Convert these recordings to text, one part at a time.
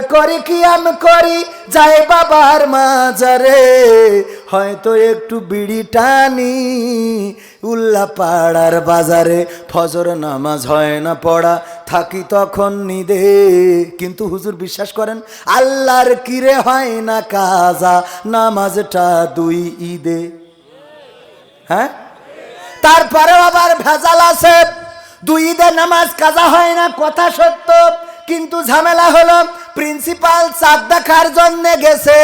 করি কি আমি করি? যাই বাবার মাজারে। হয়তো একটু বিড়ি টানি। উল্লা পাড়ার বাজারে ফজর নামাজ হয় না পড়া। থাকি তখন নিদে। কিন্তু হুজুর বিশ্বাস করেন, আল্লাহর কিরে হয় না কাজা? নামাজটা দুই ঈদে। হ্যাঁ? তারপরেও আবার ভেজাল আছে। দুই ঈদে নামাজ কাজা হয় না, কথা সত্য। কিন্তু ঝামেলা হলো প্রিন্সিপাল চাঁদ দেখার জন্য গেছে।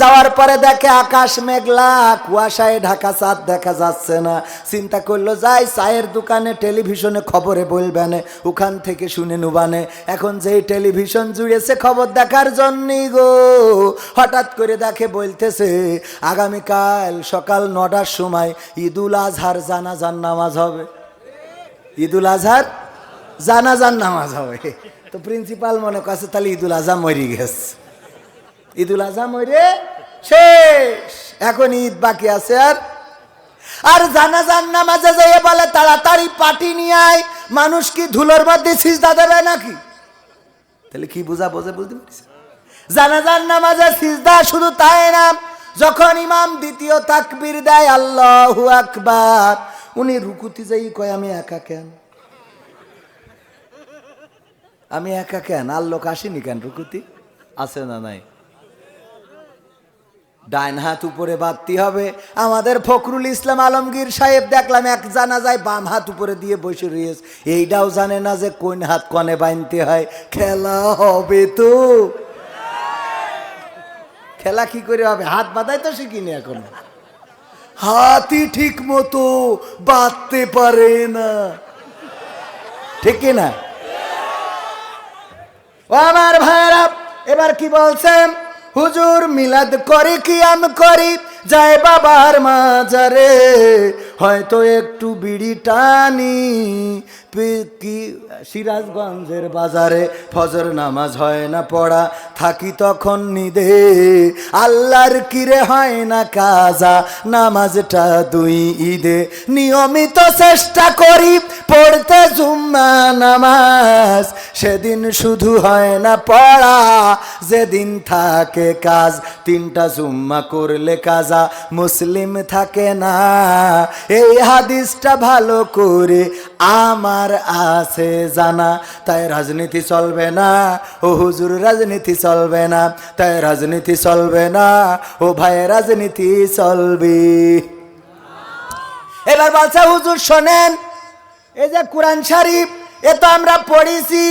যাওয়ার পরে দেখে আকাশ মেঘলা, কুয়াশায় ঢাকা চাঁদ দেখা যাচ্ছে না। চিন্তা করল, যাই, চায়ের দোকানে, টেলিভিশনে খবরে বলবেন। ওখান থেকে শুনে নুবানে। এখন যেই টেলিভিশন জুড়েছে খবর দেখার জন্যই গো। হঠাৎ করে দেখে বলতেছে, আগামীকাল সকাল নটার সময় ঈদুল আজহার জানাজান নামাজ হবে। ঈদুল আজহার জানাজান নামাজ হবে। তো প্রিন্সিপাল মনে করছে, তাহলে ঈদুল আজহা মরি গেছে। ঈদুল আজহা মরে শেষ। এখন ঈদ বাকি আছে আর আর জানাজান নামাজে যেয়ে বলে, তাড়াতাড়ি পাটি নিয়ে আয়। মানুষ কি ধুলোর মধ্যে সিজদা দেবে নাকি? তাহলে কি বুঝা বোঝে বুঝতে পারছি? জানাজান নামাজে সিজদা শুধু তাই না, যখন ইমাম দ্বিতীয় তাকবীর দেয়, আল্লাহু আকবার। উনি রুকুতি যাই কয়, আমি একা কেন? আমি একা কেন? আর লোক আসেনি কেন রুকুতি? আছে না নাই? ডাইন হাত উপরে বাড়তি হবে। আমাদের ফখরুল ইসলাম আলমগীর সাহেব, দেখলাম এক জানা যায় বাম হাত উপরে দিয়ে বসে রয়েছে। এইটাও জানে না যে কোন হাত কনে বানতে হয়। খেলা হবে তো। খেলা কি করে হবে? হাত বাঁধাই তো শিখিনি এখন। হাতই ঠিক মতো বাঁধতে পারে না। ঠিক না ও আমার ভাইরা এবার কি বলছেন? হুজুর মিলাদ করি কি আমি করি, যায় বাবার মাজারে, হয়তো একটু বিড়ি টানি কি, সিরাজগঞ্জের বাজারে ফজর নামাজ হয় না পড়া, থাকি তখন নিদে। আল্লাহর কিরে হয় না কাজা, নামাজটা দুই ঈদে। নিয়মিত চেষ্টা করি পড়তে জুম্মা নামাজ। সেদিন শুধু হয় না পড়া, যেদিন থাকে কাজ, তিনটা জুম্মা করলে কাজা, মুসলিম থাকে না। এই হাদিসটা ভালো করে আমার আছে জানা, তাই রাজনীতি চলবে না। ও হুজুর, রাজনীতি চলবে না। তাই রাজনীতি চলবে না। ও ভাই, রাজনীতি চলবি। এবার বলছে, হুজুর শোনেন, এই যে কোরআন শরীফ, এ তো আমরা পড়েছি।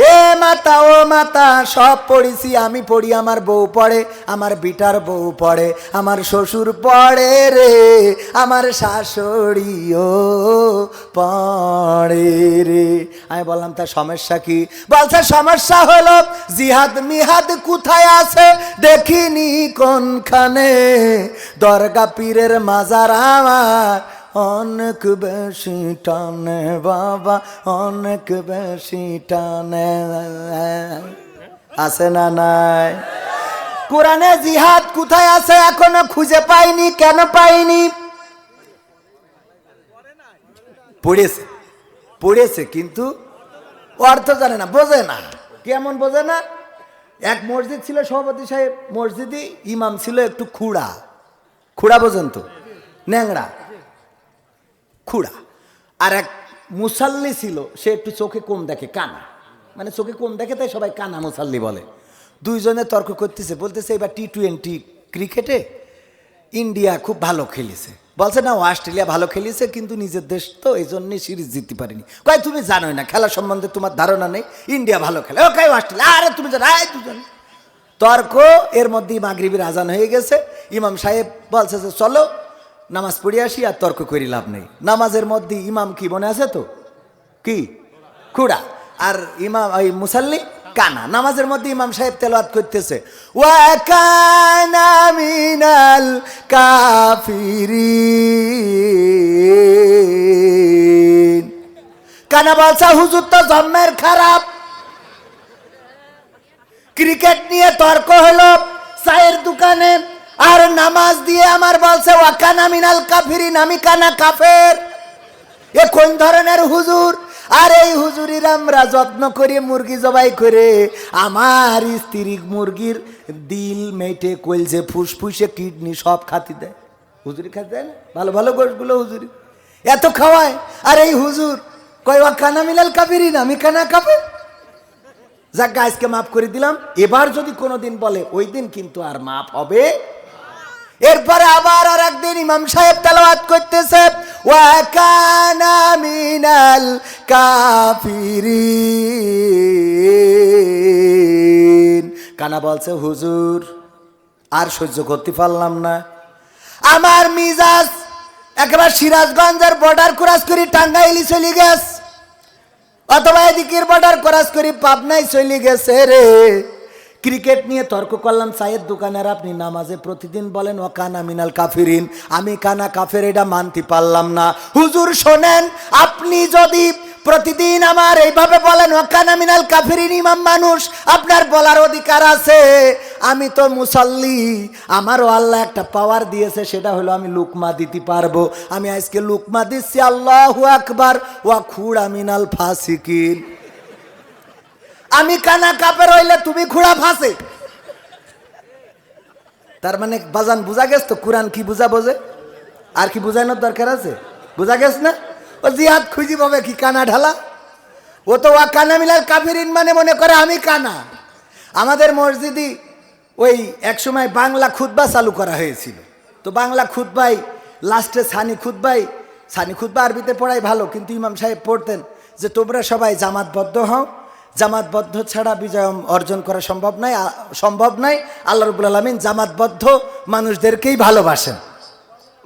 এ মাতা, ও মাতা, সব পড়েছি, আমি পড়ি, আমার বউ পড়ে, আমার বিটার বউ পড়ে, আমার শ্বশুর পড়ে রে, আমার শাশুড়িও পড়ে রে। আমি বললাম তার সমস্যা কি? বলছে, সমস্যা হলো, জিহাদ মিহাদ কোথায় আছে, দেখিনি কোনখানে, দরগা পীরের মাজার আমার অনেক বেশি টানে বাবা, অনেক বেশি টানে। আছে না নাই? কোরআনে জিহাদ কোথায় আছে এখনও খুঁজে পাইনি, কেন পাইনি? পড়েছে পড়েছে, কিন্তু অর্থ জানে না, বোঝে না। কেমন বোঝে না? এক মসজিদ ছিল, সভাপতি সাহেব মসজিদে ইমাম ছিল একটু খুড়া। খুড়া বোঝেন তো ন্যাংরা খুড়া। আর এক মুসাল্লি ছিল, সে একটু চোখে কম দেখে, কানা। মানে চোখে কম দেখে, তাই সবাই কানা মুসাল্লি বলে। দুইজনে তর্ক করতেছে, বলতেছে, এবার টি টোয়েন্টি ক্রিকেটে ইন্ডিয়া খুব ভালো খেলেছে। বলছে, না, ও অস্ট্রেলিয়া ভালো খেলেছে, কিন্তু নিজের দেশ তো এই জন্যই সিরিজ জিততে পারেনি। কয়, তুমি জানোই না, খেলা সম্বন্ধে তোমার ধারণা নেই। ইন্ডিয়া ভালো খেলে। ও কয় অস্ট্রেলিয়া, আরে তুমি জানো আয় দুজন তর্ক, এর মধ্যেই মাগরিবের আজান হয়ে গেছে। ইমাম সাহেব বলছে যে, চলো নামাজ পড়ে আসি আর তর্ক করি লাভ নেই। নামাজের মধ্যে ইমাম কি মনে আছে তো? কি? খুড়া। আর ইমাম, ওই মুসাল্লি? কানা। নামাজের মধ্যে ইমাম সাহেব তেলাওয়াত করতেছে। ওয়া কানা মিনাল কানা বলছে, হুজুর তো জন্মের খারাপ। ক্রিকেট নিয়ে তর্ক হলো, চায়ের দোকানে আর নামাজ দিয়ে আমার বলছে, ওয়াকানা মিনাল কাফিরিন, আমি কানা কাফের। এ কোন ধরনের হুজুর? আর এই হুজুরির আমরা যত্ন করে, মুরগি জবাই করে। আমার স্ত্রী মুরগির দিল মেটে কলজে ফুসফুসে কিডনি সব খাতি দেয়। হুজুরি খাতি দেয় না? ভালো ভালো গোশগুলো হুজুরি। এত খাওয়ায়। আর এই হুজুর কয় কানা মিলাল কাবিরি না আমি কানা কাবির যাক আজকে মাফ করে দিলাম। এবার যদি কোনোদিন বলে, ওই দিন কিন্তু আর মাফ হবে এরপরে আবার আর একদিন ইমাম সাহেব তেলাওয়াত করতেছে, ওয়া কানা মিনাল কানা বলছে, হুজুর, আর সহ্য করতে পারলাম না। আমার মিজাজ একেবারে সিরাজগঞ্জের বর্ডার ক্রস করি টাঙ্গাইলি চলে গেছে। অথবা এদিকের বর্ডার ক্রস করি পাবনায় চলে গেছে রে। ক্রিকেট নিয়ে তর্ক করলাম চায়ের দোকানের আপনি নামাজে প্রতিদিন বলেন ও কানা মিনাল কাফিরিন। আমি কানা কাফের, এটা মানতে পারলাম না। হুজুর, শোনেন, আপনি যদি প্রতিদিন আমার এইভাবে বলেন ও কানা মিনাল কাফিরিন, ইমাম মানুষ, আপনার বলার অধিকার আছে। আমি তো মুসল্লি, আমারও আল্লাহ একটা পাওয়ার দিয়েছে, সেটা হলো আমি লুকমা দিতে পারব। আমি আজকে লুকমা দিচ্ছি, আল্লাহ আকবার। ওয়া খুড়া মিনাল ফাসিকিন। আমি কানা কাপের হইলে তুমি খুড়া ফাঁসে। তার মানে বাজান, বুঝা গেছ তো? কোরআন কি বুঝা বোঝে? আর কি বুঝানোর দরকার আছে? বুঝা গেছ না? ও জিহাদ খুঁজি পাবে কি কানা ঢালা? ও তো ওয়া কানা মিলার কাফিরিন মানে মনে করে আমি কানা। আমাদের মসজিদি ওই একসময় বাংলা খুতবা চালু করা হয়েছিল। তো বাংলা খুতবাই, লাস্টে সানি খুতবাই, সানি খুতবা আরবিতে পড়াই ভালো, কিন্তু ইমাম সাহেব পড়তেন যে তোমরা সবাই জামাতবদ্ধ হও জামাতবদ্ধ ছাড়া বিজয় অর্জন করা সম্ভব নয় সম্ভব নয় আল্লাহ রবুল আলমিন জামাতবদ্ধ মানুষদেরকেই ভালোবাসেন।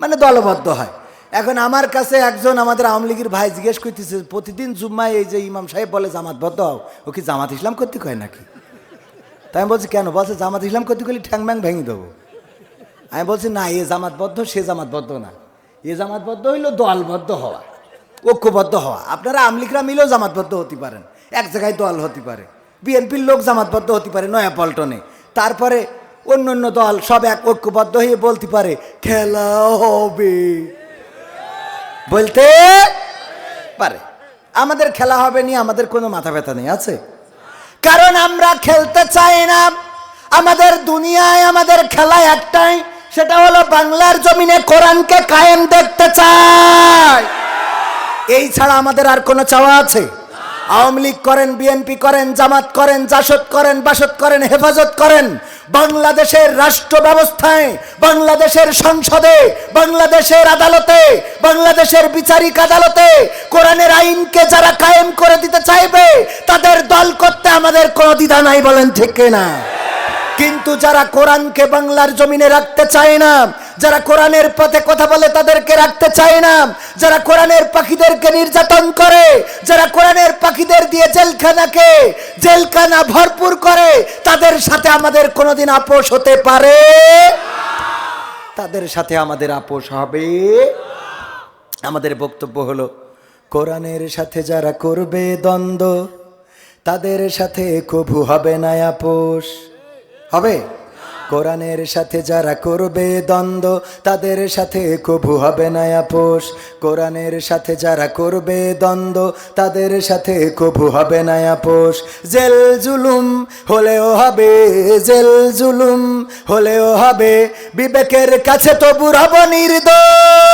মানে দলবদ্ধ হয়। এখন আমার কাছে একজন আমাদের আওয়ামী লীগের ভাই জিজ্ঞেস করতেছে, প্রতিদিন জুম্মায় এই যে ইমাম সাহেব বলে জামাতবদ্ধ হও, ও কি জামাত ইসলাম করতে কয় নাকি? তাই আমি বলছি, কেন? বলছে, জামাত ইসলাম করতে গেলে ঠ্যাং ব্যাং ভেঙে দেবো। আমি বলছি, না, এ জামাতবদ্ধ, সে জামাতবদ্ধ না। এ জামাতবদ্ধ হইল দলবদ্ধ হওয়া, ঐক্যবদ্ধ হওয়া। আপনারা আমলিকরা মিলেও জামাতবদ্ধ হতে পারেন। এক জায়গায় দল হতে পারে। বিএনপির লোক জামাতবদ্ধ হতে পারে নয়া পল্টনে। তারপরে অন্য অন্য দল সব এক ঐক্যবদ্ধ হয়ে বলতে পারে, খেলা হবে। বলতে পারে। আমাদের খেলা হবে নিয়ে আমাদের কোনো মাথা ব্যথা নেই, আছে? কারণ আমরা খেলতে চাই না। আমাদের দুনিয়ায় আমাদের খেলা একটাই, সেটা হলো বাংলার জমিনে কোরআনকে কায়েম দেখতে চাই। এই ছাড়া আমাদের আর কোনো চাওয়া আছে? আওয়ামী লীগ করেন, বিএনপি করেন, জামাত করেন, জাসদ করেন, বাসদ করেন, হেফাজত করেন, বাংলাদেশের রাষ্ট্র ব্যবস্থায়, বাংলাদেশের সংসদে, বাংলাদেশের আদালতে, বাংলাদেশের বিচারিক আদালতে, কোরআনের আইনকে যারা কায়েম করে দিতে চাইবে, তাদের দল করতে আমাদের কোনো দ্বিধা নাই বলেন ঠিক না কিন্তু যারা কোরআনকে বাংলার জমিনে রাখতে চায় না যারা কোরআনের পথে কথা বলে তাদেরকে রাখতে চায় না। যারা কোরআনের পাখিদেরকে নির্যাতন করে, যারা কোরআনের পাখিদের দিয়ে জেলখানাকে, জেলখানা ভরপুর করে, তাদের সাথে আমাদের কোনোদিন আপোষ হতে পারে? তাদের সাথে আমাদের আপোষ হবে? আমাদের বক্তব্য হলো, কোরআনের সাথে যারা করবে দ্বন্দ্ব, তাদের সাথে কভু হবে না আপোষ। হবে? কোরআনের সাথে যারা করবে দ্বন্দ্ব, তাদের সাথে কভু হবে না আপোষ। কোরআনের সাথে যারা করবে দ্বন্দ্ব, তাদের সাথে কভু হবে না আপোষ। জেল জুলুম হলেও হবে, জেল জুলুম হলেও হবে, বিবেকের কাছে তবু রব নির্দোষ।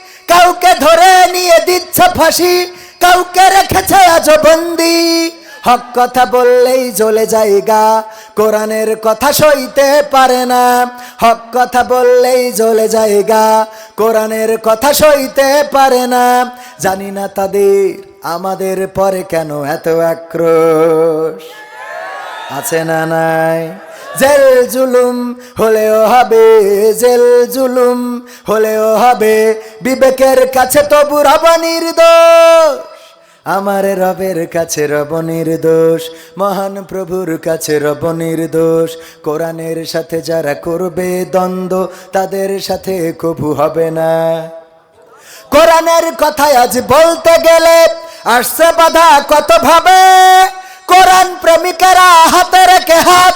কাউকে ধরে নিয়ে দিচ্ছে ফাঁসি, কাউকে রেখেছে আজ বন্দি। হক কথা বললেই জ্বলে যায়গা কোরআনের কথা সইতে পারে না। হক কথা বললেই জ্বলে যায়গা কোরআনের কথা সইতে পারে না। জানি না তাদের আমাদের পরে কেন এত আক্রোশ। আছে না নাই? জেল জুলুম হলেও হবে জেল জুলুম হলেও হবে। বিবেকের কাছে তবু রব নির্দোষ আমার রবের কাছে রব নির্দোষ মহান প্রভুর কাছে রব নির্দোষ কোরআনের সাথে যারা করবে দ্বন্দ্ব, তাদের সাথে কবু হবে না। কোরআনের কথায় আজ বলতে গেলে আসছে বাধা কত ভাবে কোরআন প্রেমিকেরা হাতে রেখে হাত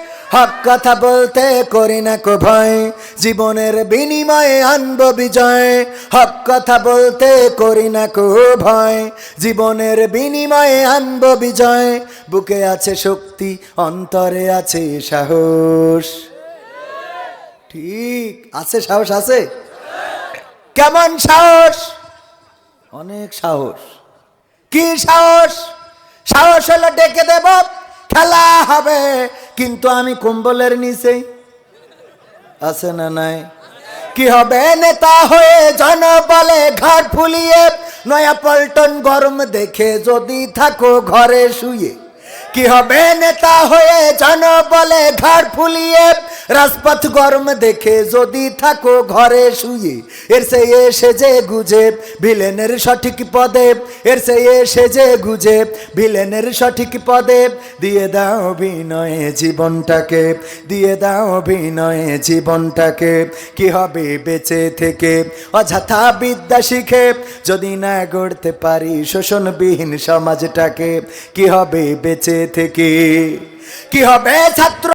হক কথা বলতে করি না কো ভয়। জীবনের বিনিময়ে আনব বিজয়। হক কথা বলতে করি না কো ভয়। জীবনের বিনিময়ে আনব বিজয়। বুকে আছে শক্তি, অন্তরে আছে সাহস। ঠিক, আছে সাহস আছে? কেমন সাহস? অনেক সাহস। কি সাহস? সাহস হলো ডেকে দেব। খেলা হবে, কিন্তু আমি কম্বলের নিচে আছে না নাই? কি হবে নেতা হয়ে জন বলে ঘর ফুলিয়ে, নয়া পল্টন গরম দেখে যদি থাকো ঘরে শুয়ে। কি হবে নেতা হয়ে জন বলে ঘর ফুলিয়ে রাজপথ গরম দেখে যদি থাকো ঘরে শুয়ে, এর সে এসে যে গুজে ভিলেনের সঠিক পদে, এর সে এসে যে গুজে ভিলেনের সঠিক পদে। দিয়ে দাও বিনয়ে জীবনটাকে, দিয়ে দাও বিনয়ে জীবনটাকে, কি হবে বেঁচে থেকে? অযথা বিদ্যা শিখে যদি না গড়তে পারি শোষণবিহীন সমাজটাকে, কি হবে বেঁচে থেকে? কি হবে ছাত্র